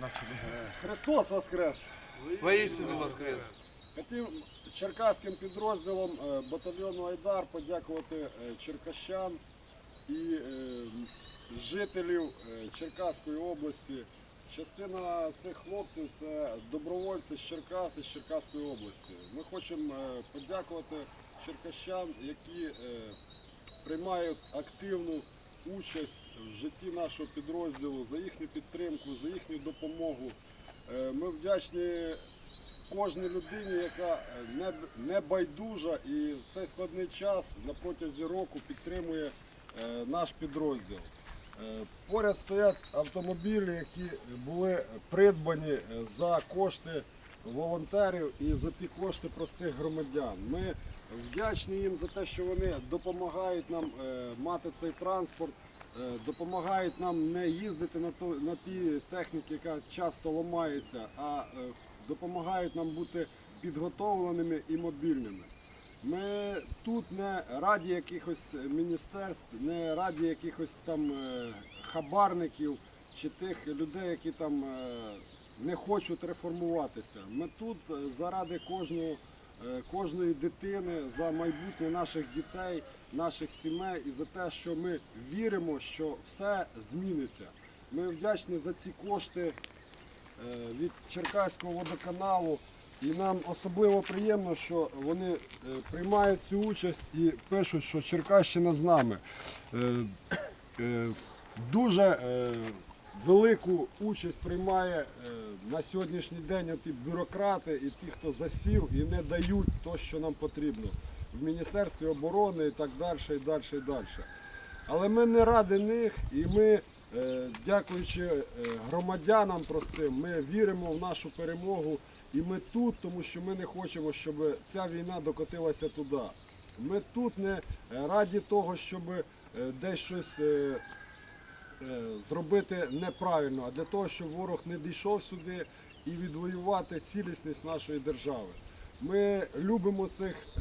Навчили. Христос Воскрес! Воістину воскрес. Хотів черкаським підрозділом е, батальйону Айдар подякувати е, черкащан і е, жителів е, Черкаської області. Частина цих хлопців це добровольці з Черкас і з Черкаської області. Ми хочемо е, подякувати черкащан, які е, приймають активну участь в житті нашого підрозділу за їхню підтримку, за їхню допомогу. Е, Ми вдячні кожній людині, яка е, не, байдужа і в цей складний час на протязі року підтримує е, наш підрозділ. Поряд стоять автомобілі, які були придбані за кошти волонтерів і за ті кошти простих громадян. Ми вдячні їм за те, що вони допомагають нам е, мати цей транспорт, е, допомагають нам не їздити на, ті техніки, яка часто ламається, а е, допомагають нам бути підготовленими і мобільними. Ми тут не раді якихось міністерств, не раді якихось там хабарників чи тих людей, які там не хочуть реформуватися. Ми тут е, заради кожного, е, кожної дитини, за майбутнє наших дітей, наших сімей і за те, що ми віримо, що все зміниться. Ми вдячні за ці кошти е, від Черкаського водоканалу. І нам особливо приємно, що вони приймають цю участь і пишуть, що Черкащина з нами. Дуже велику участь приймає е, на сьогоднішній день ті бюрократи і ті, хто засів і не дають те, що нам потрібно в Міністерстві оборони і так далі, і далі, і далі. Але ми не ради них і ми, е, дякуючи е, громадянам простим, ми віримо в нашу перемогу. І ми тут, тому що ми не хочемо, щоб ця війна докотилася туди. Ми тут не раді того, щоб десь щось зробити неправильно, а для того, щоб ворог не дійшов сюди і відвоювати цілісність нашої держави. Ми любимо цих е,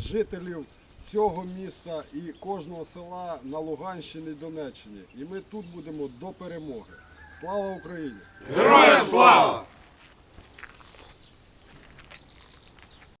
жителів цього міста і кожного села на Луганщині і Донеччині. І ми тут будемо до перемоги. Слава Україні! Героям слава!